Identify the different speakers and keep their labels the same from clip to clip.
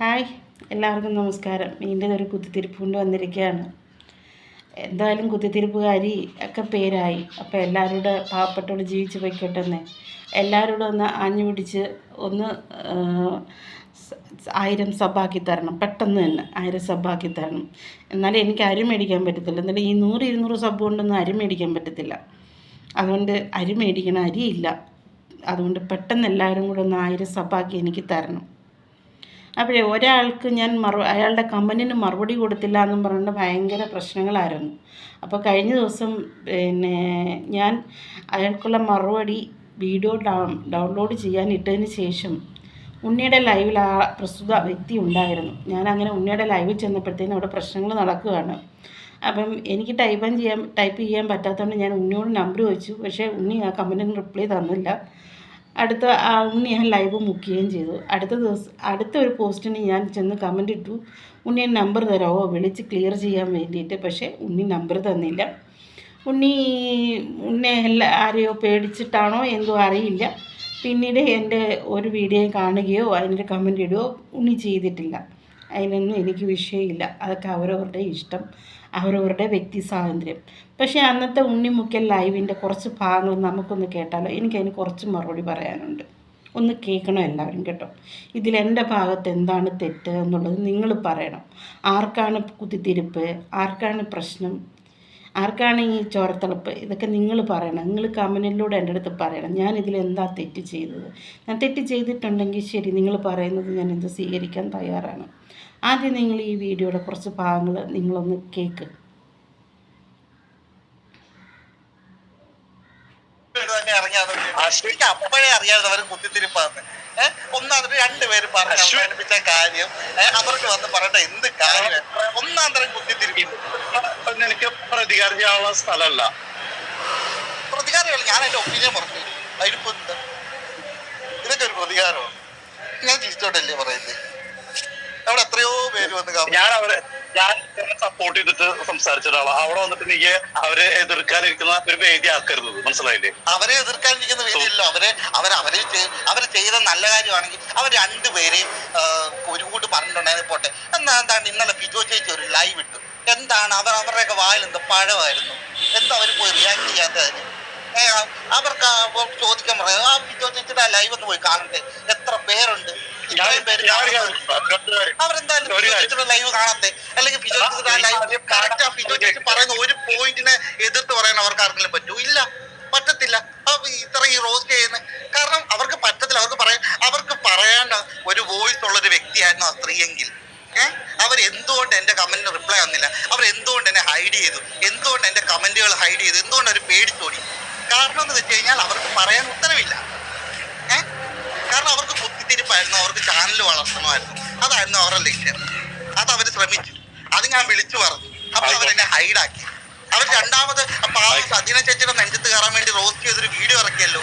Speaker 1: Hi എല്ലാവർക്കും നമസ്കാരം. വീണ്ടും ഒരു കുത്തിത്തിരിപ്പ് കൊണ്ട് വന്നിരിക്കുകയാണ്. എന്തായാലും കുത്തിത്തിരിപ്പുകാരി ഒക്കെ പേരായി. അപ്പോൾ എല്ലാവരുടെ പാവപ്പെട്ടോട് ജീവിച്ച് പോയിക്കോട്ടെ എന്നേ. എല്ലാവരോടും ഒന്ന് ആഞ്ഞു പിടിച്ച് ഒന്ന് ആയിരം സബാക്കി തരണം. പെട്ടെന്ന് തന്നെ ആയിരം സബാക്കി തരണം. എന്നാലും എനിക്ക് അരി മേടിക്കാൻ പറ്റത്തില്ല. എന്നാലും ഈ നൂറ് ഇരുന്നൂറ് സബ് കൊണ്ടൊന്നും അരി മേടിക്കാൻ പറ്റത്തില്ല. അതുകൊണ്ട് അരി മേടിക്കണം അരിയില്ല അതുകൊണ്ട് പെട്ടെന്ന് എല്ലാവരും കൂടെ ഒന്ന് ആയിരം സബാക്കി എനിക്ക് തരണം. അപ്പോഴേ ഒരാൾക്ക് ഞാൻ മറു അയാളുടെ കമന്റിന് മറുപടി കൊടുത്തില്ല എന്നും പറഞ്ഞിട്ട് ഭയങ്കര പ്രശ്നങ്ങളായിരുന്നു. അപ്പോൾ കഴിഞ്ഞ ദിവസം പിന്നെ ഞാൻ അയാൾക്കുള്ള മറുപടി വീഡിയോ ഡൗൺലോഡ് ചെയ്യാൻ ഇട്ടതിന് ശേഷം ഉണ്ണിയുടെ ലൈവിൽ ആ പ്രസ്തുത വ്യക്തി ഉണ്ടായിരുന്നു. ഞാൻ അങ്ങനെ ഉണ്ണിയുടെ ലൈവിൽ ചെന്നപ്പോഴത്തേനും അവിടെ പ്രശ്നങ്ങൾ നടക്കുകയാണ്. അപ്പം എനിക്ക് ടൈപ്പ് ചെയ്യാൻ ടൈപ്പ് ചെയ്യാൻ പറ്റാത്തതുകൊണ്ട് ഞാൻ ഉണ്ണിയോട് നമ്പർ ചോദിച്ചു. പക്ഷേ ഉണ്ണി ആ കമന്റിന് റിപ്ലൈ തന്നില്ല. അടുത്ത ഉണ്ണി ഞാൻ ലൈവ് മുക്കുകയും ചെയ്തു. അടുത്ത ദിവസം അടുത്ത ഒരു പോസ്റ്റിന് ഞാൻ ചെന്ന് കമന്റ് ഇട്ടു. ഉണ്ണി നമ്പർ തരാമോ വിളിച്ച് ക്ലിയർ ചെയ്യാൻ വേണ്ടിയിട്ട്. പക്ഷേ ഉണ്ണി നമ്പർ തന്നില്ല. ഉണ്ണി ഉണ്ണെ എല്ലാ ആരെയോ പേടിച്ചിട്ടാണോ എന്തോ അറിയില്ല. പിന്നീട് എന്റെ ഒരു വീഡിയോ കാണുകയോ അതിന്റെ കമന്റ് ഇടുകയോ ഉണ്ണി ചെയ്തിട്ടില്ല. അതിനൊന്നും എനിക്ക് വിഷയമില്ല. അതൊക്കെ അവരവരുടെ ഇഷ്ടം. അവരവരുടെ വ്യക്തി സ്വാതന്ത്ര്യം. പക്ഷേ അന്നത്തെ ഉണ്ണിമുക്കൽ ലൈവിന്റെ കുറച്ച് ഭാഗങ്ങൾ നമുക്കൊന്ന് കേട്ടാലോ? എനിക്കതിന് കുറച്ച് മറുപടി പറയാനുണ്ട്. ഒന്ന് കേൾക്കണം എല്ലാവരും കേട്ടോ. ഇതിലെന്റെ ഭാഗത്ത് എന്താണ് തെറ്റ് എന്നുള്ളത് നിങ്ങൾ പറയണം. ആർക്കാണ് കുത്തിത്തിരിപ്പ്? ആർക്കാണ് പ്രശ്നം? ആർക്കാണ് ഈ ചോരത്തിളപ്പ്? ഇതൊക്കെ നിങ്ങൾ പറയണം. നിങ്ങൾ കമനിലൂടെ എന്റെ അടുത്ത് പറയണം. ഞാൻ ഇതിൽ എന്താ തെറ്റ് ചെയ്തത്? ഞാൻ തെറ്റ് ചെയ്തിട്ടുണ്ടെങ്കിൽ ശരി നിങ്ങൾ പറയുന്നത് ഞാൻ ഇത് സ്വീകരിക്കാൻ തയ്യാറാണ്. ആദ്യം നിങ്ങൾ ഈ വീഡിയോയുടെ കുറച്ച് ഭാഗങ്ങൾ നിങ്ങളൊന്ന് കേൾക്ക്
Speaker 2: ഇത് തന്നെ എനിക്ക് അപ്പോഴേ അറിയാതെ അവർ കുത്തിത്തിരിപ്പാന്ന്. ഏഹ് ഒന്നാന്തരം രണ്ടുപേരും പറഞ്ഞു. അവസാനിപ്പിച്ച കാര്യം. അവർക്ക് വന്ന് പറയട്ടെ എന്ത് കാര്യം? ഒന്നാന്തരം തരം കുത്തിത്തിരിപ്പ്.
Speaker 3: ഇത് എനിക്ക് പ്രതികാരം ചെയ്യാനുള്ള സ്ഥലമല്ല
Speaker 2: പ്രതികാരമല്ല ഞാൻ എന്റെ ഒപ്പീനിയൻ പറഞ്ഞു. അതിനിപ്പോ എന്താ? ഇതൊക്കെ ഒരു പ്രതികാരമാണ്. ഞാൻ ചിരിച്ചോട്ടല്ലേ പറയുന്നത് അവിടെ എത്രയോ പേര് വന്ന് കാണും
Speaker 3: ഞാൻ അവരെ ഞാൻ സപ്പോർട്ട് ചെയ്തിട്ട് സംസാരിച്ച ഒരാളാണ് അവിടെ വന്നിട്ട് എനിക്ക് അവരെ എതിർക്കാനിരിക്കുന്ന ഒരു വേദി ആക്കരുത്. മനസ്സിലായില്ലേ?
Speaker 2: അവരെ എതിർക്കാനിരിക്കുന്ന വേദിയല്ലോ. അവരെ അവർ അവർ അവർ ചെയ്ത നല്ല കാര്യമാണെങ്കിൽ അവർ രണ്ടുപേരെയും ഒരു കൂട്ട് പറഞ്ഞിട്ടുണ്ടായിരുന്നു പോട്ടെ. എന്നാ എന്താണ് ഇന്നലെ ബിജോ ചേച്ചി ഒരു ലൈവ് ഇട്ടു. എന്താണ് അവർ അവരുടെയൊക്കെ വായിൽ എന്ത് പഴമായിരുന്നു? എന്താ അവർ പോയി റിയാക്ട് ചെയ്യാത്തതിന് അവർക്ക് ചോദിക്കാൻ പറയാം. ആ ബിജോ ചേച്ചിയുടെ ലൈവ് ഒന്ന് പോയി കാണണ്ടേ എത്ര പേരുണ്ട്? അവരെന്തായാലും ലൈവ് കാണാത്തെ? അല്ലെങ്കിൽ ഫിജോ ലൈവ് കറക്റ്റ് ആ ഫിജോ പറയുന്ന ഒരു പോയിന്റിനെ എതിർത്ത് പറയാൻ അവർക്ക് ആർക്കെങ്കിലും പറ്റൂ? ഇല്ല. പറ്റത്തില്ല. ഇത്ര ഈ റോസ്റ്റ് ചെയ്യുന്ന കാരണം അവർക്ക് പറ്റത്തില്ല. അവർക്ക് പറയാൻ അവർക്ക് പറയാൻ ഒരു വോയിസ് ഉള്ള ഒരു വ്യക്തിയായിരുന്നു ആ സ്ത്രീയെങ്കിൽ. ഏഹ് അവർ എന്തുകൊണ്ട് എന്റെ കമന്റിന് റിപ്ലൈ തന്നില്ല അവർ എന്തുകൊണ്ട് എന്നെ ഹൈഡ് ചെയ്തു? എന്തുകൊണ്ട് എന്റെ കമന്റുകൾ ഹൈഡ് ചെയ്തു? എന്തുകൊണ്ട് അവർ പേടിച്ചോടി? കാരണം എന്ന് വെച്ച് കഴിഞ്ഞാൽ അവർക്ക് പറയാൻ ഉത്തരവില്ല. ഏഹ് കാരണം അവർക്ക് കുത്തിത്തിരിപ്പായിരുന്നു അവർക്ക് ചാനൽ വളർത്തണമായിരുന്നു. അതായിരുന്നു അവരുടെ ലക്ഷ്യം. അത് അവർ ശ്രമിച്ചു. അത് ഞാൻ വിളിച്ചു പറഞ്ഞു. അപ്പൊ അവരെന്നെ ഹൈഡാക്കി അവർ രണ്ടാമത് പാവം സജീന ചേച്ചിയുടെ നെഞ്ചത്ത് കയറാൻ വേണ്ടി റോസ്റ്റ് ചെയ്തൊരു വീഡിയോ ഇറക്കിയല്ലോ.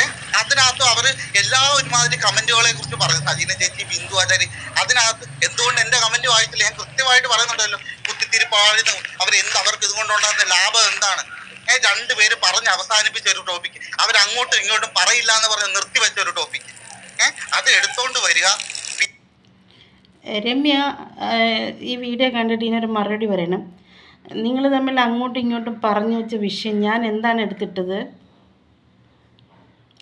Speaker 2: ഏഹ് അതിനകത്ത് അവർ എല്ലാ ഒരുമാതിരി കമന്റുകളെ കുറിച്ച് പറഞ്ഞു. സജീന ചേച്ചി ബിന്ദു ആചാരി. അതിനകത്ത് എന്തുകൊണ്ട് എന്റെ കമന്റ് വായിച്ചില്ല? ഞാൻ കൃത്യമായിട്ട് പറയുന്നുണ്ടല്ലോ. കുത്തിത്തിരിപ്പാഴുന്നു അവർ എന്ത് അവർക്ക് ഇതുകൊണ്ടുണ്ടാകുന്ന ലാഭം എന്താണ്? ഏഹ് രണ്ടുപേര് പറഞ്ഞ് അവസാനിപ്പിച്ച ഒരു ടോപ്പിക് അവരങ്ങോട്ടും ഇങ്ങോട്ടും പറയില്ല എന്ന് പറഞ്ഞ് നിർത്തിവെച്ച ഒരു ടോപ്പിക് അത് എടുത്തോണ്ട് വരിക.
Speaker 1: രമ്യ ഈ വീഡിയോ കണ്ടിട്ട് ഇതിനൊരു മറുപടി പറയണം. നിങ്ങൾ തമ്മിൽ അങ്ങോട്ടും ഇങ്ങോട്ടും പറഞ്ഞു വെച്ച വിഷയം ഞാൻ എന്താണ് എടുത്തിട്ടത്?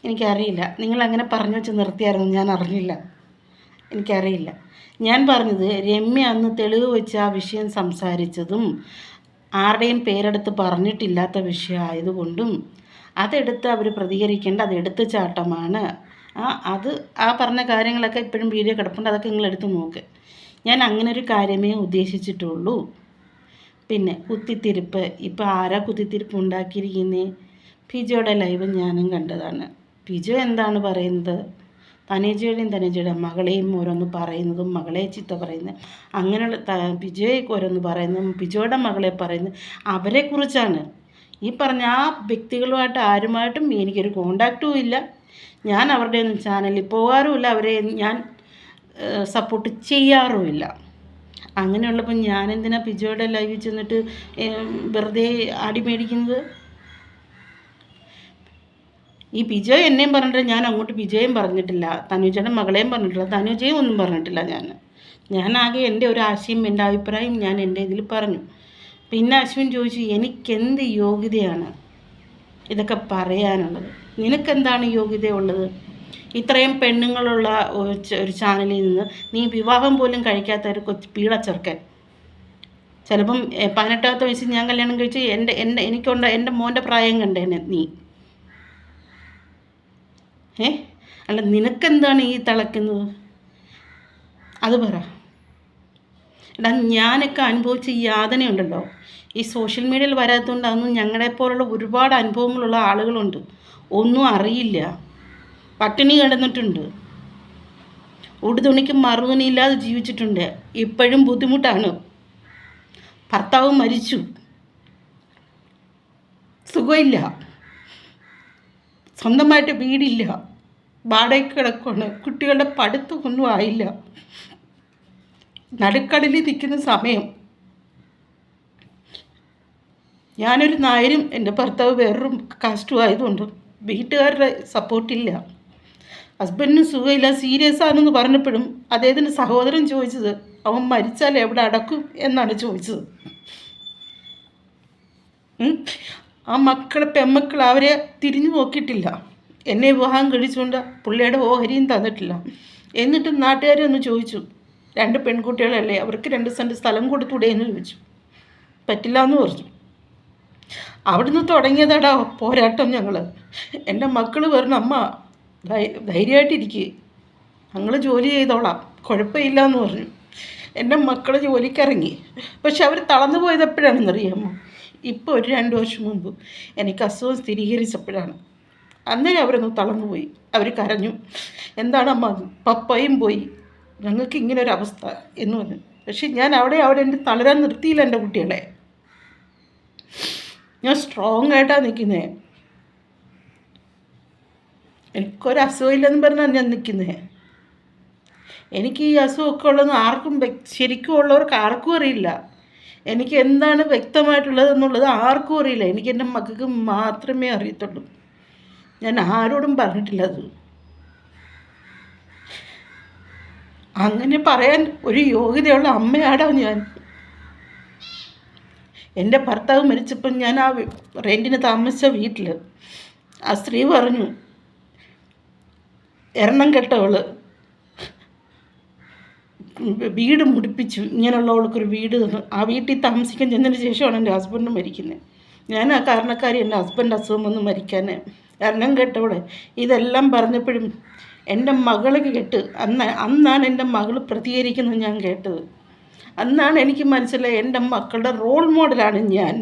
Speaker 1: എനിക്കറിയില്ല. നിങ്ങൾ അങ്ങനെ പറഞ്ഞു വെച്ച് നിർത്തിയായിരുന്നു ഞാൻ അറിഞ്ഞില്ല. എനിക്കറിയില്ല. ഞാൻ പറഞ്ഞത് രമ്യ അന്ന് തെളിവ് വെച്ച് ആ വിഷയം സംസാരിച്ചതും ആരുടെയും പേരെടുത്ത് പറഞ്ഞിട്ടില്ലാത്ത വിഷയമായതുകൊണ്ടും അതെടുത്ത് അവർ പ്രതികരിക്കേണ്ട അത് എടുത്ത് ചാട്ടമാണ് ആ അത് ആ പറഞ്ഞ കാര്യങ്ങളൊക്കെ ഇപ്പോഴും വീഡിയോ കിടപ്പുണ്ട് അതൊക്കെ നിങ്ങൾ എടുത്ത് നോക്ക്. ഞാൻ അങ്ങനെ ഒരു കാര്യമേ ഉദ്ദേശിച്ചിട്ടുള്ളൂ. പിന്നെ കുത്തിത്തിരിപ്പ് ഇപ്പോൾ ആരാ കുത്തിത്തിരിപ്പ് ഉണ്ടാക്കിയിരിക്കുന്നേ? ഫിജോയുടെ ലൈവ് ഞാനും കണ്ടതാണ്. ഫിജോ എന്താണ് പറയുന്നത്? തനേജയുടെയും തനേജയുടെ മകളെയും ഓരോന്ന് പറയുന്നതും മകളെ ചിത്ത പറയുന്നത് അങ്ങനെയുള്ള ത ഫിജോയെ ഓരോന്ന് പറയുന്നതും പിജോയുടെ മകളെ പറയുന്നത് അവരെക്കുറിച്ചാണ് ഈ പറഞ്ഞ ആ വ്യക്തികളുമായിട്ട് ആരുമായിട്ടും എനിക്കൊരു കോണ്ടാക്റ്റും ഇല്ല. ഞാൻ അവരുടെ ഒന്നും ചാനലിൽ പോകാറുമില്ല അവരെ ഞാൻ സപ്പോർട്ട് ചെയ്യാറുമില്ല. അങ്ങനെയുള്ളപ്പോൾ ഞാൻ എന്തിനാ പിജോയുടെ ലൈവിൽ ചെന്നിട്ട് വെറുതെ ആടി മേടിക്കുന്നത്? ഈ പിജോ എന്നെയും പറഞ്ഞിട്ട് ഞാൻ അങ്ങോട്ട് പിജോയും പറഞ്ഞിട്ടില്ല തനുജയുടെ മകളെയും പറഞ്ഞിട്ടില്ല തനുജയും ഒന്നും പറഞ്ഞിട്ടില്ല ഞാൻ. ഞാനാകെ എന്റെ ഒരു ആശയം എന്റെ അഭിപ്രായം ഞാൻ എന്റെ ഇതിൽ പറഞ്ഞു. പിന്നെ അശ്വിൻ ചോദിച്ചു എനിക്കെന്ത് യോഗ്യതയാണ്? ഇതൊക്കെ പറയാനുള്ളത്. നിനക്കെന്താണ് യോഗ്യതയുള്ളത്? ഇത്രയും പെണ്ണുങ്ങളുള്ള ഒരു ചാനലിൽ നിന്ന് നീ വിവാഹം പോലും കഴിക്കാത്ത ഒരു കൊച്ചു പീളച്ചെറുക്കൻ ചിലപ്പം പതിനെട്ടാമത്തെ വയസ്സിൽ ഞാൻ കല്യാണം കഴിച്ച് എന്റെ എന്റെ എനിക്കുണ്ട് എന്റെ മോന്റെ പ്രായം കണ്ടേനെ നീ. ഏ? അല്ല നിനക്കെന്താണ് ഈ തിളയ്ക്കുന്നത് അത് പറ. എടാ ഞാനൊക്കെ അനുഭവിച്ച ഈ യാതനയുണ്ടല്ലോ. ഈ സോഷ്യൽ മീഡിയയിൽ വരാത്തതുകൊണ്ട് അതൊന്നും ഞങ്ങളെപ്പോലുള്ള ഒരുപാട് അനുഭവങ്ങളുള്ള ആളുകളുണ്ട്. ഒന്നും അറിയില്ല. പട്ടിണി കിടന്നിട്ടുണ്ട്. ഉടുതുണിക്ക് മറുതുണിയില്ലാതെ ജീവിച്ചിട്ടുണ്ട്. ഇപ്പോഴും ബുദ്ധിമുട്ടാണ്. ഭർത്താവ് മരിച്ചു. സുഖമില്ല. സ്വന്തമായിട്ട് വീടില്ല. വാടകയ്ക്ക് കിടക്കുകയാണ് കുട്ടികളുടെ പഠിത്തമൊന്നും ആയില്ല. നടുക്കടലിൽ നിൽക്കുന്ന സമയം. ഞാനൊരു നായരും എന്റെ ഭർത്താവ് വേറൊരു കാസ്റ്റും ആയതുകൊണ്ട് വീട്ടുകാരുടെ സപ്പോർട്ടില്ല. ഹസ്ബൻഡിന് സുഖമില്ല സീരിയസ് ആണെന്ന് പറഞ്ഞപ്പോഴും അദ്ദേഹത്തിന്റെ സഹോദരൻ ചോദിച്ചത് അവൻ മരിച്ചാൽ എവിടെ അടക്കും? എന്നാണ് ചോദിച്ചത്. ആ മക്കളെ പെമ്മക്കൾ അവരെ തിരിഞ്ഞു നോക്കിയിട്ടില്ല. എന്നെ വിവാഹം കഴിച്ചുകൊണ്ട് പുള്ളിയുടെ ഓഹരിയും തന്നിട്ടില്ല. എന്നിട്ട് നാട്ടുകാരെ ഒന്ന് ചോദിച്ചു രണ്ട് പെൺകുട്ടികളല്ലേ? അവർക്ക് രണ്ട് സെന്റ് സ്ഥലം കൊടുത്തൂടെ? എന്ന് ചോദിച്ചു. പറ്റില്ല എന്ന് പറഞ്ഞു. അവിടുന്ന് തുടങ്ങിയതാടാ പോരാട്ടം ഞങ്ങൾ എന്റെ മക്കൾ പറഞ്ഞു അമ്മ ധൈര്യമായിട്ടിരിക്കുക ഞങ്ങൾ ജോലി ചെയ്തോളാം. കുഴപ്പമില്ല എന്ന് പറഞ്ഞു. എന്റെ മക്കൾ ജോലിക്കിറങ്ങി. പക്ഷെ അവർ തളർന്നു പോയത് എപ്പോഴാണെന്നറിയാമോ ഇപ്പോൾ ഒരു രണ്ട് വർഷം മുമ്പ് എനിക്ക് അസുഖം സ്ഥിരീകരിച്ചപ്പോഴാണ്. അന്നേരം അവരൊന്ന് തളർന്നു പോയി. അവർ കരഞ്ഞു. എന്താണ് അമ്മ? പപ്പയും പോയി. ഞങ്ങൾക്ക് ഇങ്ങനെ ഒരു അവസ്ഥ എന്ന് പറഞ്ഞു. പക്ഷെ ഞാൻ അവിടെ അവിടെ എന്റെ തളരാൻ നിർത്തിയില്ല എന്റെ കുട്ടികളെ. ഞാൻ സ്ട്രോങ് ആയിട്ടാണ് നിൽക്കുന്നത് എനിക്കൊരു അസുഖമില്ലെന്ന് പറഞ്ഞാൽ ഞാൻ നിൽക്കുന്നത് എനിക്ക് ഈ അസുഖമൊക്കെ ഉള്ളതെന്ന് ആർക്കും ശരിക്കും ഉള്ളവർക്ക് ആർക്കും അറിയില്ല. എനിക്ക് എന്താണ് വ്യക്തമായിട്ടുള്ളത് എന്നുള്ളത് ആർക്കും അറിയില്ല. എനിക്ക് എന്റെ മക്കൾക്ക് മാത്രമേ അറിയത്തുള്ളൂ. ഞാൻ ആരോടും പറഞ്ഞിട്ടില്ല അത്. അങ്ങനെ പറയാൻ ഒരു യോഗ്യതയുള്ള അമ്മയാടാ ഞാൻ. എന്റെ ഭർത്താവ് മരിച്ചപ്പം ഞാൻ ആ റെന്റിന് താമസിച്ച വീട്ടിൽ ആ സ്ത്രീ പറഞ്ഞു എണ്ണം കെട്ടവൾ. വീട് മുടിപ്പിച്ചു. ഇങ്ങനെയുള്ളവൾക്കൊരു വീട് തന്നു. ആ വീട്ടിൽ താമസിക്കാൻ ചെന്നതിന് ശേഷമാണ് എന്റെ ഹസ്ബൻഡ് മരിക്കുന്നത് ഞാൻ ആ കാരണക്കാരി എന്റെ ഹസ്ബൻഡ് അസുഖം വന്ന് മരിക്കാൻ എണ്ണം കെട്ടവളെ. ഇതെല്ലാം പറഞ്ഞപ്പോഴും എന്റെ മകൾ കേട്ട് അന്ന് അന്നാണ് എന്റെ മകൾ പ്രതികരിക്കുന്നത് ഞാൻ കേട്ടത്. അന്നാണ് എനിക്ക് മനസ്സിലായത് എന്റെ മക്കളുടെ റോൾ മോഡലാണ് ഞാൻ.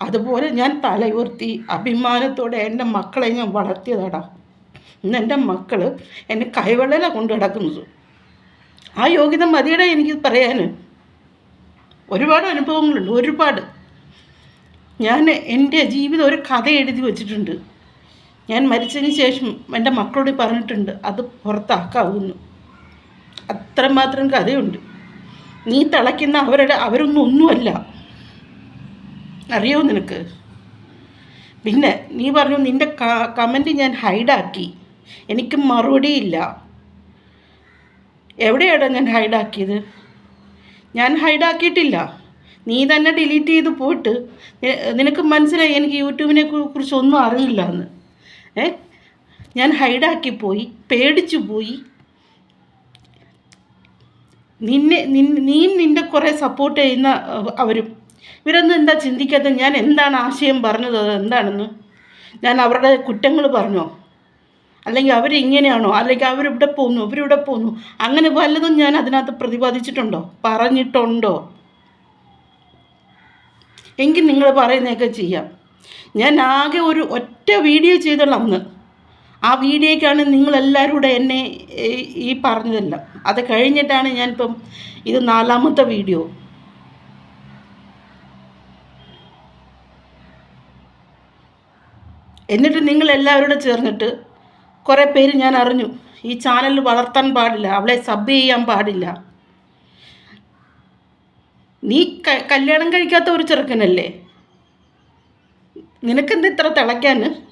Speaker 1: അതുപോലെ ഞാൻ തലയുയർത്തി അഭിമാനത്തോടെ എന്റെ മക്കളെ ഞാൻ വളർത്തിയതാടാ. ഇന്ന് എന്റെ മക്കൾ എന്നെ കൈവെള്ളല കൊണ്ട് കിടക്കുന്നത് ആ യോഗ്യത മതിയുടെ എനിക്ക് പറയാൻ ഒരുപാട് അനുഭവങ്ങളുണ്ട് ഒരുപാട്. ഞാൻ എന്റെ ജീവിതം ഒരു കഥ എഴുതി വച്ചിട്ടുണ്ട്. ഞാൻ മരിച്ചതിന് ശേഷം എന്റെ മക്കളോട് പറഞ്ഞിട്ടുണ്ട് അത് പുറത്താക്കാവുന്നു. അത്രമാത്രം കഥയുണ്ട്. നീ തിളയ്ക്കുന്ന അവരുടെ അവരൊന്നും ഒന്നുമല്ല. അറിയോ നിനക്ക്? പിന്നെ നീ പറഞ്ഞു നിന്റെ കമന്റ് ഞാൻ ഹൈഡാക്കി എനിക്ക് മറുപടിയില്ല എവിടെയാണ് ഞാൻ ഹൈഡാക്കിയത് ഞാൻ ഹൈഡാക്കിയിട്ടില്ല നീ തന്നെ ഡിലീറ്റ് ചെയ്ത് പോയിട്ട് നിനക്ക് മനസ്സിലായി എനിക്ക് യൂട്യൂബിനെ കുറിച്ചൊന്നും അറിയില്ല എന്ന് ഏ? ഞാൻ ഹൈഡാക്കി പോയി പേടിച്ചു പോയി. നിന്നെ നിൻ- നീയും നിന്റെ കുറേ സപ്പോർട്ട് ചെയ്യുന്ന അവരും. ഇവരൊന്നും എന്താ ചിന്തിക്കാത്ത ഞാൻ എന്താണ് ആശയം പറഞ്ഞത്? അത് എന്താണെന്ന് ഞാൻ അവരുടെ കുറ്റങ്ങൾ പറഞ്ഞോ? അല്ലെങ്കിൽ അവരിങ്ങനെയാണോ അല്ലെങ്കിൽ അവരിവിടെ പോന്നു അവരിവിടെ പോന്നു അങ്ങനെ വല്ലതും ഞാൻ അതിനകത്ത് പ്രതിപാദിച്ചിട്ടുണ്ടോ? പറഞ്ഞിട്ടുണ്ടോ? എങ്കിൽ നിങ്ങൾ പറയുന്നതൊക്കെ ചെയ്യാം. ഞാൻ ആകെ ഒരു ഒറ്റ വീഡിയോ ചെയ്തുള്ള അന്ന്. ആ വീഡിയോയ്ക്കാണ് നിങ്ങളെല്ലാവരും കൂടെ എന്നെ ഈ പറഞ്ഞതെല്ലാം. അത് കഴിഞ്ഞിട്ടാണ് ഞാനിപ്പം ഇത് നാലാമത്തെ വീഡിയോ. എന്നിട്ട് നിങ്ങളെല്ലാവരും കൂടെ ചേർന്നിട്ട് കുറേ പേര് ഞാൻ അറിഞ്ഞു. ഈ ചാനൽ വളർത്താൻ പാടില്ല. അവളെ സബ് ചെയ്യാൻ പാടില്ല. നീ കല്യാണം കഴിക്കാത്ത ഒരു ചെറുക്കനല്ലേ? നിനക്കെന്ത് ഇത്ര തിളയ്ക്കാൻ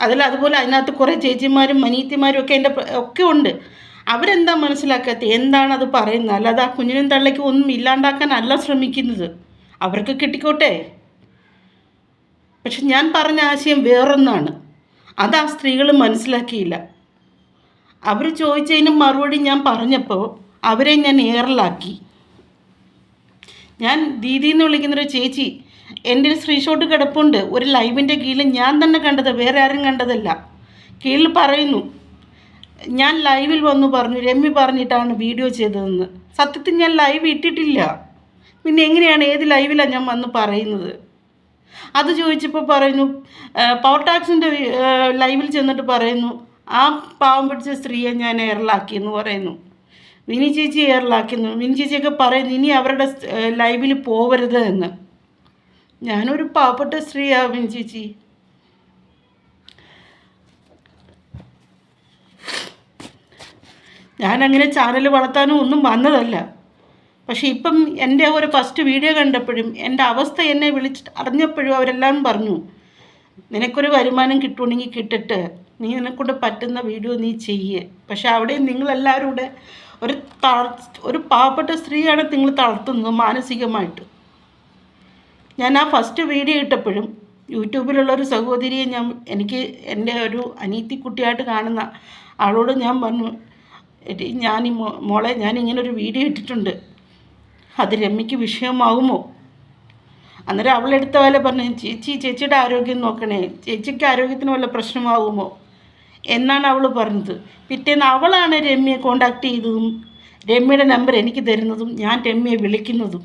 Speaker 1: അതിൽ അതുപോലെ അതിനകത്ത് കുറേ ചേച്ചിമാരും മനീത്തിമാരും ഒക്കെ എന്റെ ഒക്കെ ഉണ്ട്. അവരെന്താ മനസ്സിലാക്കാത്ത? എന്താണ് അത് പറയുന്നത്? അല്ലാതെ ആ കുഞ്ഞിനും തള്ളയ്ക്കും ഒന്നും ഇല്ലാണ്ടാക്കാനല്ല ശ്രമിക്കുന്നത്. അവർക്ക് കിട്ടിക്കോട്ടെ? പക്ഷെ ഞാൻ പറഞ്ഞ ആശയം വേറൊന്നാണ്. അത് ആ സ്ത്രീകൾ മനസ്സിലാക്കിയില്ല. അവർ ചോദിച്ചതിന് മറുപടി ഞാൻ പറഞ്ഞപ്പോൾ അവരെ ഞാൻ ഏറലാക്കി. ഞാൻ ദീദി എന്ന് വിളിക്കുന്നൊരു ചേച്ചി എന്റെ സ്ക്രീൻഷോട്ട് കിടപ്പുണ്ട്. ഒരു ലൈവിന്റെ കീഴിൽ ഞാൻ തന്നെ കണ്ടത് വേറെ ആരും കണ്ടതല്ല. കീഴിൽ പറയുന്നു ഞാൻ ലൈവിൽ വന്നു പറഞ്ഞു രമ്യ പറഞ്ഞിട്ടാണ് വീഡിയോ ചെയ്തതെന്ന്. സത്യത്തിൽ ഞാൻ ലൈവ് ഇട്ടിട്ടില്ല. പിന്നെ എങ്ങനെയാണ് ഏത് ലൈവിലാണ് ഞാൻ വന്ന് പറയുന്നത്? അത് ചോദിച്ചപ്പോൾ പറയുന്നു പവർ ടാക്സിന്റെ ലൈവിൽ ചെന്നിട്ട് പറയുന്നു ആ പാവം പിടിച്ച സ്ത്രീയെ ഞാൻ എയറിലാക്കി എന്ന് പറയുന്നു. വിനി ചേച്ചി എയറിലാക്കുന്നു വിനി ചേച്ചിയൊക്കെ പറയുന്നു ഇനി അവരുടെ ലൈവിൽ പോവരുത് എന്ന്. ഞാനൊരു പാവപ്പെട്ട സ്ത്രീയാണ് വിനി ചേച്ചി. ഞാനങ്ങനെ ചാനൽ വളർത്താനും ഒന്നും വന്നതല്ല. പക്ഷെ ഇപ്പം എന്റെ ഒരു ഫസ്റ്റ് വീഡിയോ കണ്ടപ്പോഴും എന്റെ അവസ്ഥ എന്നെ വിളിച്ചിട്ട് അറിഞ്ഞപ്പോഴും അവരെല്ലാം പറഞ്ഞു നിനക്കൊരു വരുമാനം കിട്ടുവാണെങ്കിൽ കിട്ടിട്ട് നീ നിനക്കൊണ്ട് പറ്റുന്ന വീഡിയോ നീ ചെയ്യേ. പക്ഷെ അവിടെ നിങ്ങളെല്ലാവരും കൂടെ ഒരു ഒരു പാവപ്പെട്ട സ്ത്രീയാണ് നിങ്ങൾ തളർത്തുന്നത് മാനസികമായിട്ട്. ഞാൻ ആ ഫസ്റ്റ് വീഡിയോ ഇട്ടപ്പോഴും യൂട്യൂബിലുള്ള ഒരു സഹോദരിയെ ഞാൻ എനിക്ക് എന്റെ ഒരു അനീതി കുട്ടിയായിട്ട് കാണുന്ന ആളോട് ഞാൻ പറഞ്ഞു ഞാൻ ഈ മോളെ ഞാൻ ഇങ്ങനെ ഒരു വീഡിയോ ഇട്ടിട്ടുണ്ട്. അത് രമ്യക്ക് വിഷയമാകുമോ അന്നേരം അവളെടുത്ത പോലെ പറഞ്ഞു ചേച്ചി ചേച്ചിയുടെ ആരോഗ്യം നോക്കണേ. ചേച്ചിക്ക് ആരോഗ്യത്തിന് വല്ല പ്രശ്നമാകുമോ എന്നാണ് അവൾ പറഞ്ഞത്. പിറ്റേന്ന് അവളാണ് രമ്യയെ കോണ്ടാക്ട് ചെയ്തതും രമ്യയുടെ നമ്പർ എനിക്ക് തരുന്നതും ഞാൻ രമ്യയെ വിളിക്കുന്നതും.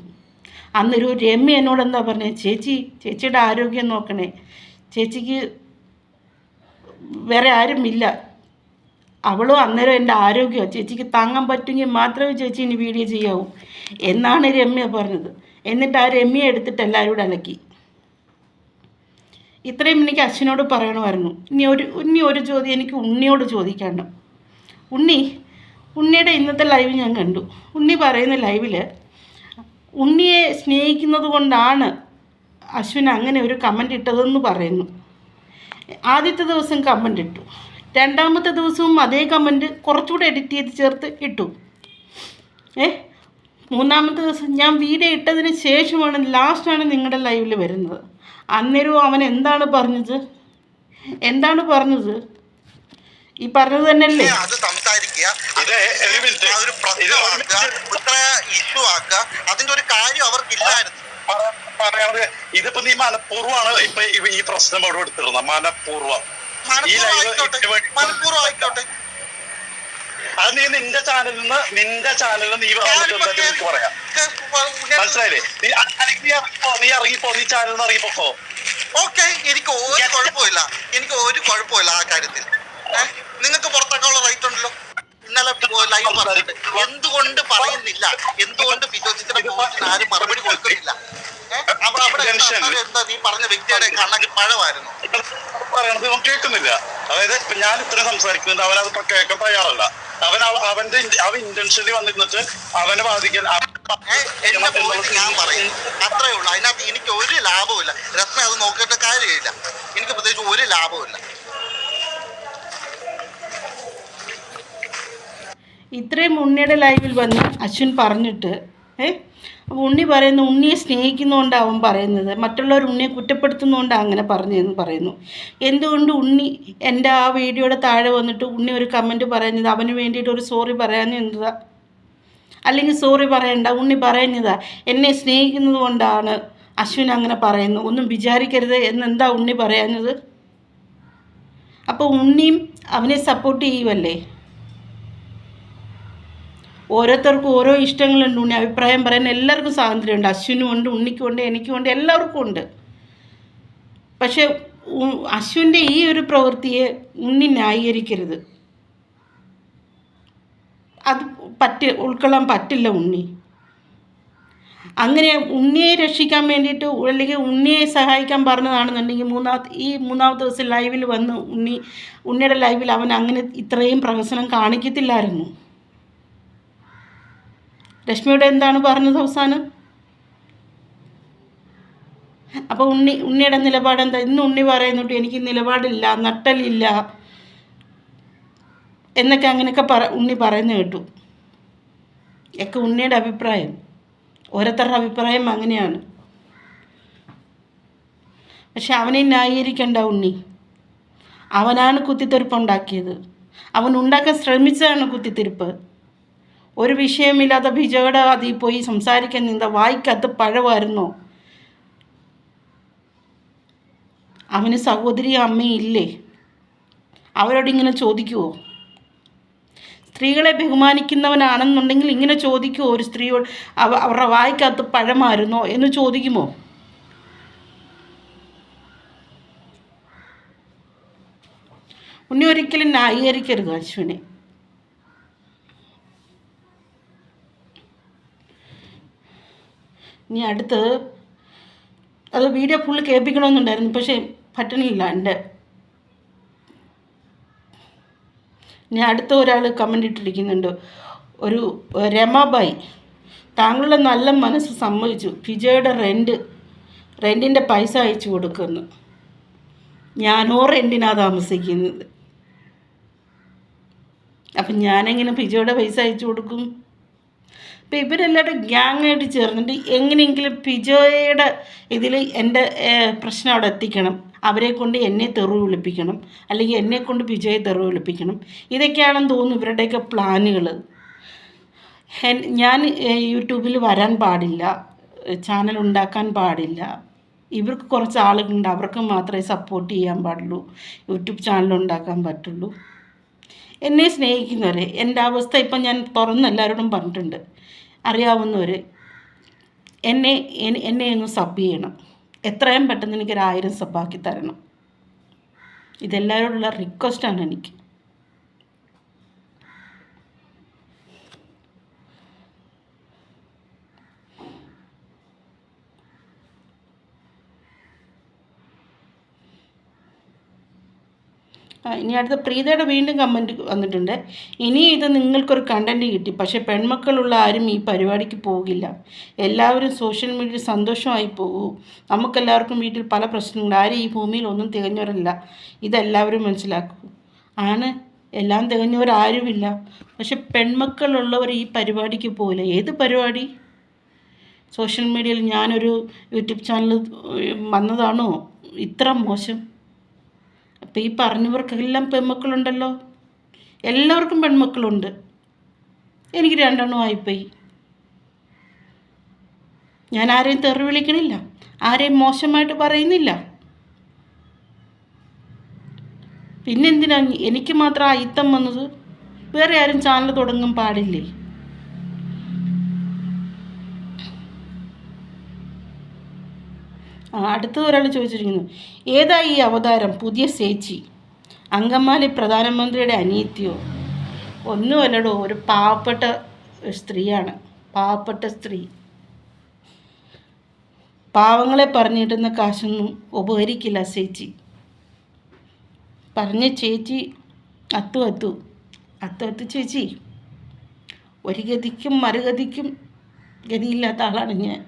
Speaker 1: അന്നൊരു രമ്യ എന്നോട് എന്താ പറഞ്ഞത് ചേച്ചി ചേച്ചിയുടെ ആരോഗ്യം നോക്കണേ. ചേച്ചിക്ക് വേറെ ആരുമില്ല. അവളും അന്നേരം എന്റെ ആരോഗ്യമാണ് ചേച്ചിക്ക് താങ്ങാൻ പറ്റുമെങ്കിൽ മാത്രമേ ചേച്ചി ഇനി വീഡിയോ ചെയ്യാവൂ. എന്നാണ് രമ്യ പറഞ്ഞത്. എന്നിട്ട് ആ രമ്യ എടുത്തിട്ട് എല്ലാവരോടും അലക്കി. ഇത്രയും എനിക്ക് അച്ഛനോട് പറയണമായിരുന്നു. ഇനി ഒരു ഇനി ഒരു ചോദ്യം എനിക്ക് ഉണ്ണിയോട് ചോദിക്കാണ്ട്. ഉണ്ണി ഉണ്ണിയുടെ ഇന്നത്തെ ലൈവ് ഞാൻ കണ്ടു. ഉണ്ണി പറയുന്ന ലൈവിൽ ഉണ്ണിയെ സ്നേഹിക്കുന്നത് കൊണ്ടാണ് അശ്വിൻ അങ്ങനെ ഒരു കമന്റ് ഇട്ടതെന്ന് പറയുന്നു. ആദ്യത്തെ ദിവസം കമന്റ് ഇട്ടു. രണ്ടാമത്തെ ദിവസവും അതേ കമന്റ് കുറച്ചുകൂടെ എഡിറ്റ് ചെയ്ത് ചേർത്ത് ഇട്ടു. ഏ? മൂന്നാമത്തെ ദിവസം ഞാൻ വീഡിയോ ഇട്ടതിന് ശേഷമാണ് ലാസ്റ്റാണ് നിങ്ങളുടെ ലൈവിൽ വരുന്നത്. അന്നേരവും അവൻ എന്താണ് പറഞ്ഞത്? എന്താണ് പറഞ്ഞത്? ഈ പറഞ്ഞത് തന്നെയല്ലേ?
Speaker 2: അത് സംസാരിക്കുക.
Speaker 3: ഒരു മിനിറ്റ്
Speaker 2: അതൊരു
Speaker 3: ഒരു
Speaker 2: പ്രശ്നമാക്കുക ഇത്ര ഇഷ്യൂ ആക്കുക. അതിന്റെ ഒരു കാര്യം അവർക്കില്ലായിരുന്നു.
Speaker 3: ഇതിപ്പോ നീ മനഃപൂർവമാണ് ഇപ്പൊ ഈ- പ്രശ്നം അവിടെ എടുത്തിരുന്നത്.
Speaker 2: മനഃപൂർവം.
Speaker 3: മനഃപൂർവം
Speaker 2: ആയിക്കോട്ടെ. മനഃപൂർവം ആയിക്കോട്ടെ.
Speaker 3: അത് നീ നിന്റെ ചാനലിൽ നിന്ന് നിന്റെ ചാനലിൽ നീ പറയാം. മനസ്സിലായില്ലേ? നീ നീ ഇറങ്ങിപ്പോ നീ ചാനലിൽ നിന്ന് ഇറങ്ങിപ്പോ
Speaker 2: ഓക്കെ എനിക്ക് ഒരു കുഴപ്പമില്ല. എനിക്ക് ഒരു കുഴപ്പമില്ല ആ കാര്യത്തിൽ. നിങ്ങൾക്ക് പുറത്തേക്കുള്ള റൈറ്റ് ഉണ്ടല്ലോ? ഇന്നലെ ലൈവ് പറഞ്ഞിട്ട്. എന്തുകൊണ്ട് പറയുന്നില്ല? എന്തുകൊണ്ട് ഫിജോജിത്തിന്റെ പോസ്റ്റിന് ആരും മറുപടി കൊടുക്കുന്നില്ല? ഏഹ് നീ പറഞ്ഞ വ്യക്തിയുടെ കണ്ണക്ക് പഴമായിരുന്നു?
Speaker 3: പറയണത് ഇവൻ കേൾക്കുന്നില്ല. അതായത് ഇപ്പൊ ഞാൻ ഇത്രയും സംസാരിക്കുന്നുണ്ട്. അവൻ അത് കേൾക്കാൻ തയ്യാറല്ല. അവൻ അവന്റെ അവൻ ഇന്റൻഷനിൽ വന്നിരുന്നിട്ട് അവനെ ബാധിക്കാൻ
Speaker 2: എന്നെ പോയിട്ട് ഞാൻ പറയും. അത്രേ ഉള്ളൂ. അതിനകത്ത് എനിക്ക് ഒരു ലാഭമില്ല രത്ന അത് നോക്കിയിട്ട് കാര്യമില്ല. എനിക്ക് പ്രത്യേകിച്ച് ഒരു ലാഭമില്ല
Speaker 1: ഇത്രയും ഉണ്ണിയുടെ ലൈവിൽ വന്ന് അശ്വിൻ പറഞ്ഞിട്ട് ഏ അപ്പോൾ ഉണ്ണി പറയുന്നു ഉണ്ണിയെ സ്നേഹിക്കുന്നതുകൊണ്ടാണ് അവൻ പറയുന്നത്. മറ്റുള്ളവർ ഉണ്ണിയെ കുറ്റപ്പെടുത്തുന്നതുകൊണ്ടാണ് അങ്ങനെ പറഞ്ഞതെന്ന് പറയുന്നു. എന്തുകൊണ്ട് ഉണ്ണി എന്റെ ആ വീഡിയോയുടെ താഴെ വന്നിട്ട് ഉണ്ണി ഒരു കമന്റ് പറയുന്നത്? അവന് വേണ്ടിയിട്ട് ഒരു സോറി പറയാൻ എന്നതാ അല്ലെങ്കിൽ സോറി പറയണ്ട ഉണ്ണി പറയുന്നതാ. എന്നെ സ്നേഹിക്കുന്നതുകൊണ്ടാണ് അശ്വിൻ അങ്ങനെ പറയുന്നു. ഒന്നും വിചാരിക്കരുത് എന്നെന്താ ഉണ്ണി പറയുന്നത് അപ്പോൾ ഉണ്ണിയും അവനെ സപ്പോർട്ട് ചെയ്യുമല്ലേ ഓരോരുത്തർക്കും ഓരോ ഇഷ്ടങ്ങളുണ്ട് ഉണ്ണി അഭിപ്രായം പറയാൻ എല്ലാവർക്കും സ്വാതന്ത്ര്യമുണ്ട്. അശ്വിനും ഉണ്ട് ഉണ്ണിക്കും ഉണ്ട് എനിക്കും ഉണ്ട് എല്ലാവർക്കും ഉണ്ട്. പക്ഷേ അശ്വിന്റെ ഈ ഒരു പ്രവൃത്തിയെ ഉണ്ണി ന്യായീകരിക്കരുത്. അത് പറ്റ ഉൾക്കൊള്ളാൻ പറ്റില്ല ഉണ്ണി. അങ്ങനെ ഉണ്ണിയെ രക്ഷിക്കാൻ വേണ്ടിയിട്ട് അല്ലെങ്കിൽ ഉണ്ണിയെ സഹായിക്കാൻ പറഞ്ഞതാണെന്നുണ്ടെങ്കിൽ മൂന്നാമത്തെ ഈ മൂന്നാമത്തെ ദിവസം ലൈവിൽ വന്ന് ഉണ്ണി ഉണ്ണിയുടെ ലൈവിൽ അവൻ അങ്ങനെ ഇത്രയും പ്രഹസനം കാണിക്കത്തില്ലായിരുന്നു. രശ്മിയുടെ എന്താണ് പറഞ്ഞത് അവസാനം? അപ്പോൾ ഉണ്ണി ഉണ്ണിയുടെ നിലപാട് എന്താ? ഇന്ന് ഉണ്ണി പറയുന്നുണ്ട് എനിക്ക് നിലപാടില്ല നട്ടലില്ല. എന്നൊക്കെ അങ്ങനെയൊക്കെ പറ ഉണ്ണി പറയുന്ന കേട്ടു. ഒക്കെ ഉണ്ണിയുടെ അഭിപ്രായം. ഓരോരുത്തരുടെ അഭിപ്രായം അങ്ങനെയാണ്. പക്ഷെ അവനെ ന്യായീകരിക്കണ്ട ഉണ്ണി. അവനാണ് കുത്തിത്തെറിപ്പ് ഉണ്ടാക്കിയത്. അവൻ ഉണ്ടാക്കാൻ ശ്രമിച്ചതാണ് കുത്തിത്തിരിപ്പ്. ഒരു വിഷയമില്ലാത്ത ബിജോയുടെ അതിൽ പോയി സംസാരിക്കാൻ നിന്ന വായിക്കകത്ത് പഴമായിരുന്നോ. അവന് സഹോദരി അമ്മയില്ലേ ഇല്ലേ? അവരോട് ഇങ്ങനെ ചോദിക്കുമോ സ്ത്രീകളെ ബഹുമാനിക്കുന്നവനാണെന്നുണ്ടെങ്കിൽ ഇങ്ങനെ ചോദിക്കുമോ ഒരു സ്ത്രീയോട് അവ അവരുടെ വായിക്കകത്ത് പഴമായിരുന്നോ എന്ന് ചോദിക്കുമോ? ഉണ്ണി ഒരിക്കലും ന്യായീകരിക്കരുത് അശ്വിനെ. ഇനി അടുത്ത് അത് വീഡിയോ ഫുള്ള് കേൾപ്പിക്കണമെന്നുണ്ടായിരുന്നു പക്ഷേ പറ്റണില്ല എന്റെ. ഇനി അടുത്ത ഒരാൾ കമന്റ് ഇട്ടിരിക്കുന്നുണ്ട്. ഒരു രമാബായി താങ്കളുടെ നല്ല മനസ്സ് സമ്മതിച്ചു. ഫിജയുടെ റെന്റ് റെന്റിന്റെ പൈസ അയച്ചു കൊടുക്കുന്നു. ഞാനോ റെന്റിനാണ് താമസിക്കുന്നത്? അപ്പം ഞാനെങ്ങനെ ഫിജയുടെ പൈസ അയച്ചു കൊടുക്കും? അപ്പം ഇവരെല്ലാവരും ഗ്യാങ്ങായിട്ട് ചേർന്നിട്ട് എങ്ങനെയെങ്കിലും പിജോയുടെ ഇതിൽ എന്റെ പ്രശ്നം അവിടെ എത്തിക്കണം. അവരെ കൊണ്ട് എന്നെ തെറിവ് വിളിപ്പിക്കണം. അല്ലെങ്കിൽ എന്നെ കൊണ്ട് പിജോയെ തെറിവ് വിളിപ്പിക്കണം. ഇതൊക്കെയാണെന്ന് തോന്നുന്നു ഇവരുടെയൊക്കെ പ്ലാനുകൾ ഞാൻ യൂട്യൂബിൽ വരാൻ പാടില്ല. ചാനൽ ഉണ്ടാക്കാൻ പാടില്ല. ഇവർക്ക് കുറച്ച് ആളുകളുണ്ട്. അവർക്ക് മാത്രമേ സപ്പോർട്ട് ചെയ്യാൻ പാടുള്ളൂ. യൂട്യൂബ് ചാനൽ ഉണ്ടാക്കാൻ പറ്റുള്ളൂ. എന്നെ സ്നേഹിക്കുന്നവരെ. എന്റെ അവസ്ഥ ഇപ്പം ഞാൻ തുറന്ന് എല്ലാവരോടും പറഞ്ഞിട്ടുണ്ട്. അറിയാവുന്നവർ എന്നെ എന്നെ ഒന്ന് സബ് ചെയ്യണം. എത്രയും പെട്ടെന്ന് എനിക്കൊരായിരം സബ്ബാക്കി തരണം. ഇതെല്ലാവരോടുള്ള റിക്വസ്റ്റാണ് എനിക്ക് ആ, ഇനി അടുത്ത പ്രീതയുടെ വീണ്ടും കമന്റ് വന്നിട്ടുണ്ട്. ഇനി ഇത് നിങ്ങൾക്കൊരു കണ്ടന്റ് കിട്ടി. പക്ഷേ പെൺമക്കളുള്ള ആരും ഈ പരിപാടിക്ക് പോകില്ല. എല്ലാവരും സോഷ്യൽ മീഡിയയിൽ സന്തോഷമായി പോകും. നമുക്കെല്ലാവർക്കും വീട്ടിൽ പല പ്രശ്നങ്ങളുണ്ട് ആരും ഈ ഭൂമിയിൽ ഒന്നും തികഞ്ഞവരല്ല. ഇതെല്ലാവരും മനസ്സിലാക്കൂ. ആണ്. എല്ലാം തികഞ്ഞവരാരുമില്ല. പക്ഷെ പെൺമക്കളുള്ളവർ ഈ പരിപാടിക്ക് പോകില്ല. ഏത് പരിപാടി? സോഷ്യൽ മീഡിയയിൽ ഞാനൊരു യൂട്യൂബ് ചാനൽ വന്നതാണോ? ഇത്ര മോശം. അപ്പം ഈ പറഞ്ഞവർക്കെല്ലാം പെൺമക്കളുണ്ടല്ലോ? എല്ലാവർക്കും പെൺമക്കളുണ്ട്. എനിക്ക് രണ്ടെണ്ണം ആയിപ്പോയി. ഞാൻ ആരെയും തെറി വിളിക്കണില്ല. ആരെയും മോശമായിട്ട് പറയുന്നില്ല. പിന്നെന്തിനാ എനിക്ക് മാത്രം അയിത്തം വന്നത്? വേറെ ആരും ചാനൽ തുടങ്ങാൻ പാടില്ലേ? അടുത്ത ഒരാൾ ചോദിച്ചിരിക്കുന്നു ഏതാ ഈ അവതാരം? പുതിയ സേച്ചി. അങ്കമാലി പ്രധാനമന്ത്രിയുടെ അനീത്യോ ഒന്നുമല്ലടോ ഒരു പാവപ്പെട്ട സ്ത്രീയാണ് പാവപ്പെട്ട സ്ത്രീ. പാവങ്ങളെ പറഞ്ഞിട്ടുന്ന കാശൊന്നും ഉപകരിക്കില്ല ചേച്ചി പറഞ്ഞ ചേച്ചി അത്തു അത്തു. അത്തു അത്തു ചേച്ചി. ഒരു ഗതിക്കും മറുഗതിക്കും ഗതിയില്ലാത്ത ആളാണ് ഞാൻ.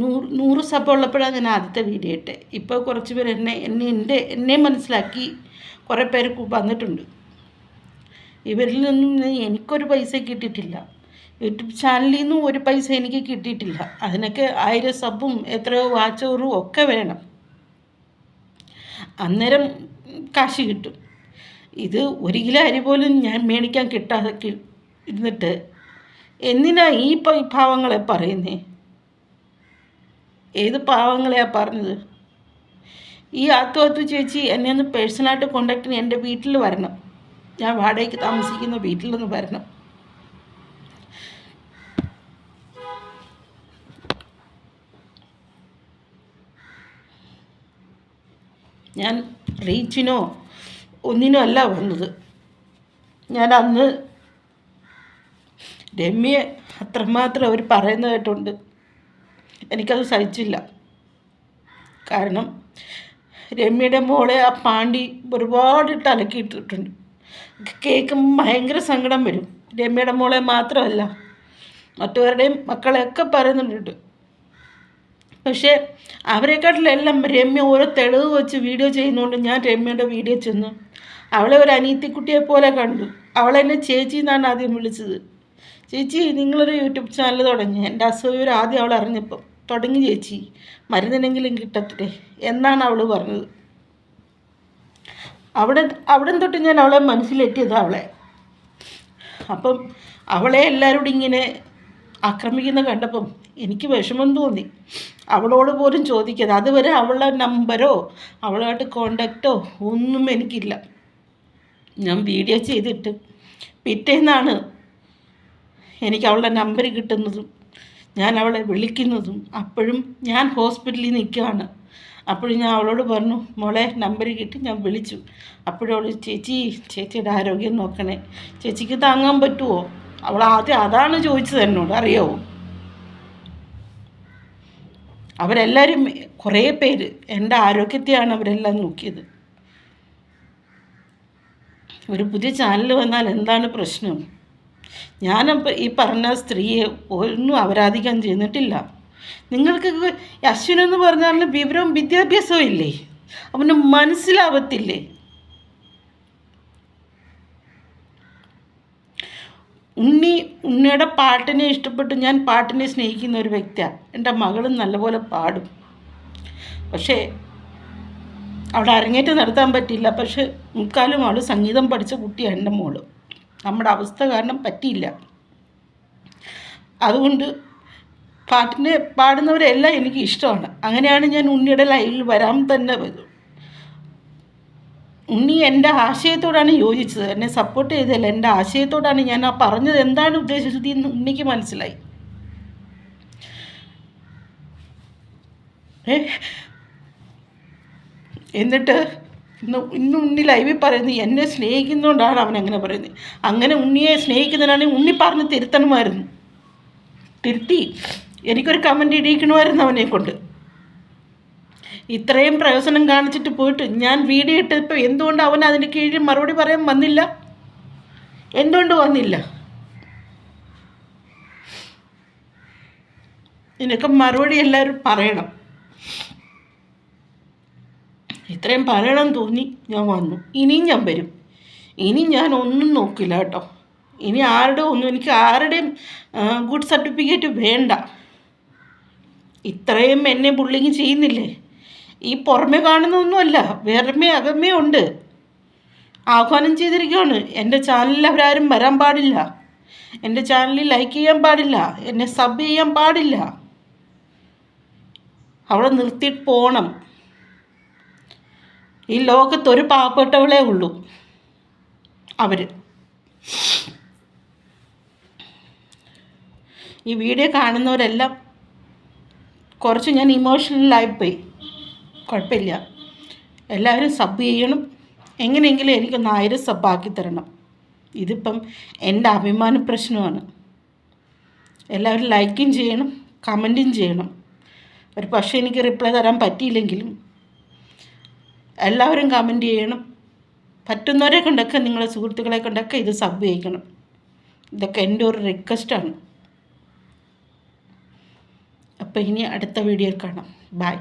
Speaker 1: നൂറ് നൂറ് സബ് ഉള്ളപ്പോഴാണ് ഞാൻ ആദ്യത്തെ വീഡിയോ ഇട്ടെ. ഇപ്പോൾ കുറച്ച് പേര് എന്നെ എന്നെ എന്റെ എന്നെ മനസ്സിലാക്കി കുറേ പേര് വന്നിട്ടുണ്ട്. ഇവരിൽ നിന്നും എനിക്കൊരു പൈസ കിട്ടിയിട്ടില്ല. യൂട്യൂബ് ചാനലിൽ നിന്നും ഒരു പൈസ എനിക്ക് കിട്ടിയിട്ടില്ല. അതിനൊക്കെ ആയിരം സബും എത്രയോ വാച്ചോറും ഒക്കെ വേണം. അന്നേരം കാശ് കിട്ടും. ഇത് ഒരു കിലോ അരി പോലും ഞാൻ മേടിക്കാൻ കിട്ടാതെ ഇരുന്നിട്ട് എന്തിനാ ഈ പാവങ്ങളെ പറയുന്നേ? ഏത് പാവങ്ങളെയാ പറഞ്ഞത്? ഈ ആത്തു ആത്തു ചേച്ചി എന്നെ ഒന്ന് പേഴ്സണലായിട്ട് കോണ്ടാക്ട് ചെയ്യാൻ എന്റെ വീട്ടിൽ വരണം. ഞാൻ വാടകയ്ക്ക് താമസിക്കുന്ന വീട്ടിലൊന്ന് വരണം. ഞാൻ റീച്ചിനോ ഒന്നിനോ അല്ല വന്നത്. ഞാൻ അന്ന് രമ്യ അത്രമാത്രം അവർ പറയുന്നത് കേട്ടുണ്ട് എനിക്കത് സഹിച്ചില്ല. കാരണം രമ്യയുടെ മോളെ ആ പാണ്ടി ഒരുപാട് തലക്കിയിട്ടിട്ടുണ്ട്. കേൾക്കുമ്പോൾ ഭയങ്കര സങ്കടം വരും. രമ്യയുടെ മോളെ മാത്രമല്ല മറ്റവരുടെയും മക്കളെയൊക്കെ പറയുന്നുണ്ട്. പക്ഷേ അവരെക്കാട്ടിലെല്ലാം രമ്യ ഓരോ തെളിവ് വെച്ച് വീഡിയോ ചെയ്യുന്നതുകൊണ്ട് ഞാൻ രമ്യയുടെ വീഡിയോ ചെന്നു അവളെ ഒരു അനീത്തിക്കുട്ടിയെ പോലെ കണ്ടു. അവളെന്നെ ചേച്ചി എന്നാണ് ആദ്യം വിളിച്ചത്. ചേച്ചി നിങ്ങളൊരു യൂട്യൂബ് ചാനൽ തുടങ്ങി. എന്റെ അസുഖം ആദ്യം അവൾ അറിഞ്ഞപ്പം. തുടങ്ങി ചേച്ചി. മരുന്നിനെങ്കിലും കിട്ടത്തില്ലേ? എന്നാണ് അവൾ പറഞ്ഞത്. അവിടെ അവിടെ തൊട്ട് ഞാൻ അവളെ മനസ്സിലെത്തിയത് അവളെ. അപ്പം അവളെ എല്ലാവരോടും ഇങ്ങനെ ആക്രമിക്കുന്ന കണ്ടപ്പം എനിക്ക് വിഷമം തോന്നി. അവളോട് പോലും ചോദിക്കരുത് അതുവരെ അവളുടെ നമ്പരോ അവളുമായിട്ട് കോണ്ടാക്റ്റോ ഒന്നും എനിക്കില്ല. ഞാൻ വീഡിയോ ചെയ്തിട്ട് പിറ്റേന്നാണ് എനിക്ക് അവളുടെ നമ്പർ കിട്ടുന്നതും ഞാൻ അവളെ വിളിക്കുന്നതും അപ്പോഴും ഞാൻ ഹോസ്പിറ്റലിൽ നിൽക്കുകയാണ്. അപ്പോഴും ഞാൻ അവളോട് പറഞ്ഞു മോളെ നമ്പർ കിട്ടി ഞാൻ വിളിച്ചു. അപ്പോഴും അവൾ ചേച്ചി ചേച്ചിയുടെ ആരോഗ്യം നോക്കണേ. ചേച്ചിക്ക് താങ്ങാൻ പറ്റുമോ അവൾ ആദ്യം അതാണ് ചോദിച്ചത് എന്നോട് അറിയാവോ? അവരെല്ലാവരും കുറേ പേര് എന്റെ ആരോഗ്യത്തെയാണ് അവരെല്ലാം നോക്കിയത്. ഒരു പുതിയ ചാനൽ വന്നാൽ എന്താണ് പ്രശ്നം? ഞാനപ്പോൾ ഈ പറഞ്ഞ സ്ത്രീയെ ഒന്നും അപരാധിക്കാൻ ചെയ്തിട്ടില്ല. നിങ്ങൾക്ക് അശ്വിനെന്ന് പറഞ്ഞാൽ വിവരവും വിദ്യാഭ്യാസവും ഇല്ലേ? അവന് മനസ്സിലാവത്തില്ലേ? ഉണ്ണി ഉണ്ണിയുടെ പാട്ടിനെ ഇഷ്ടപ്പെട്ട് ഞാൻ പാട്ടിനെ സ്നേഹിക്കുന്ന ഒരു വ്യക്തിയാണ് എന്റെ മകളും നല്ലപോലെ പാടും. പക്ഷേ അവിടെ അരങ്ങേറ്റം നടത്താൻ പറ്റിയില്ല. പക്ഷെ മുക്കാലും അവൾ സംഗീതം പഠിച്ച കുട്ടിയാണ് എന്റെ മോൾ. നമ്മുടെ അവസ്ഥ കാരണം പറ്റിയില്ല. അതുകൊണ്ട് പാട്ടിനെ പാടുന്നവരെല്ലാം എനിക്ക് ഇഷ്ടമാണ്. അങ്ങനെയാണ് ഞാൻ ഉണ്ണിയുടെ ലൈവിൽ വരാൻ തന്നെ ഉണ്ണി എന്റെ ആശയത്തോടാണ് യോജിച്ചത്. എന്നെ സപ്പോർട്ട് ചെയ്തതല്ല എന്റെ ആശയത്തോടാണ് ഞാൻ ആ പറഞ്ഞത്. എന്താണ് ഉദ്ദേശിച്ചത് എന്ന് ഉണ്ണിക്ക് മനസ്സിലായി. എന്നിട്ട് ഇന്ന് ഇന്ന് ഉണ്ണി ലൈവിൽ പറയുന്നത് എന്നെ സ്നേഹിക്കുന്നതുകൊണ്ടാണ് അവൻ അങ്ങനെ പറയുന്നത്. അങ്ങനെ ഉണ്ണിയെ സ്നേഹിക്കുന്നതിനാണെങ്കിൽ ഉണ്ണി പറഞ്ഞ് തിരുത്തണമായിരുന്നു. തിരുത്തി എനിക്കൊരു കമന്റ് ഇടിയിക്കണമായിരുന്നു അവനെ കൊണ്ട്. ഇത്രയും പ്രയോജനം കാണിച്ചിട്ട് പോയിട്ട് ഞാൻ വീഡിയോ ഇട്ടപ്പോൾ എന്തുകൊണ്ട് അവൻ അതിന് കീഴിൽ മറുപടി പറയാൻ വന്നില്ല? എന്തുകൊണ്ട് വന്നില്ല? നിനക്ക് മറുപടി എല്ലാവരും പറയണം. ഇത്രയും പറയണം തോന്നി ഞാൻ വന്നു. ഇനിയും ഞാൻ വരും. ഇനി ഞാൻ ഒന്നും നോക്കില്ല കേട്ടോ. ഇനി ആരുടെ ഒന്നും എനിക്ക് ആരുടെയും ഗുഡ് സർട്ടിഫിക്കറ്റ് വേണ്ട. ഇത്രയും എന്നെ ബുള്ളിങ് ചെയ്യുന്നില്ലേ? ഈ പുറമെ കാണുന്നൊന്നുമല്ല വേറമേ അകമേ ഉണ്ട്. ആഹ്വാനം ചെയ്തിരിക്കുകയാണ്. എന്റെ ചാനലിൽ അവരാരും വരാൻ പാടില്ല. എന്റെ ചാനലിൽ ലൈക്ക് ചെയ്യാൻ പാടില്ല. എന്നെ സബ് ചെയ്യാൻ പാടില്ല. അവിടെ നിർത്തിയിട്ട് പോകണം ഈ ലോകത്ത് ഒരു പാവപ്പെട്ടവളേ ഉള്ളൂ. അവർ ഈ വീഡിയോ കാണുന്നവരെല്ലാം കുറച്ച് ഞാൻ ഇമോഷണലായി പോയി. കുഴപ്പമില്ല. എല്ലാവരും സബ് ചെയ്യണം. എങ്ങനെയെങ്കിലും എനിക്കൊന്ന് ആയിരം സബ്ബാക്കി തരണം. ഇതിപ്പം എന്റെ അഭിമാന പ്രശ്നമാണ്. എല്ലാവരും ലൈക്കും ചെയ്യണം കമന്റും ചെയ്യണം. ഒരു പക്ഷേ എനിക്ക് റിപ്ലൈ തരാൻ പറ്റിയില്ലെങ്കിലും എല്ലാവരും കമന്റ് ചെയ്യണം. പറ്റുന്നവരെ കൊണ്ടൊക്കെ നിങ്ങളെ സുഹൃത്തുക്കളെ കൊണ്ടൊക്കെ ഇത് സബ് ചെയ്യിക്കണം. ഇതൊക്കെ എന്റെ ഒരു റിക്വസ്റ്റാണ് അപ്പോൾ ഇനി അടുത്ത വീഡിയോയിൽ കാണാം. ബായ്